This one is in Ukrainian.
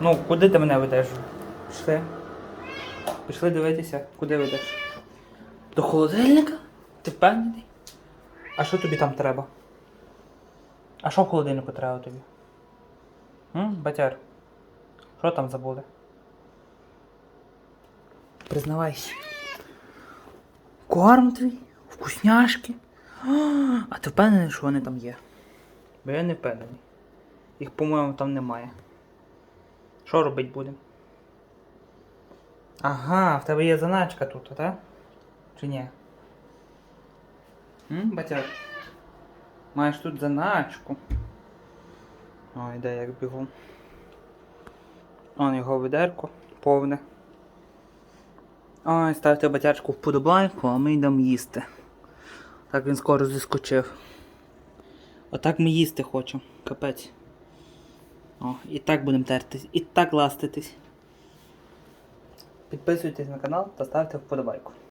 Ну, куди ти мене ведеш? Пішли. Пішли дивитися, куди ведеш. До холодильника? Ти впевнений? А що тобі там треба? А що в холодильнику треба тобі? М, батяр? Що там забули? Признавайся. Корм твій? Вкусняшки? А, ти впевнений, що вони там є? Бо я не впевнений. Їх, по-моєму, там немає. Що робити будемо? Ага, в тебе є заначка тут, так? Чи ні? М, батяр? Маєш тут заначку. Ой, де як бігу. Он його відерко повне. Ой, ставте батячку вподобайку, а ми йдемо їсти. Так він скоро зіскочив. Отак ми їсти хочемо. Капець. О, і так будемо тертись, і так ластитись. Підписуйтесь на канал та ставте вподобайку.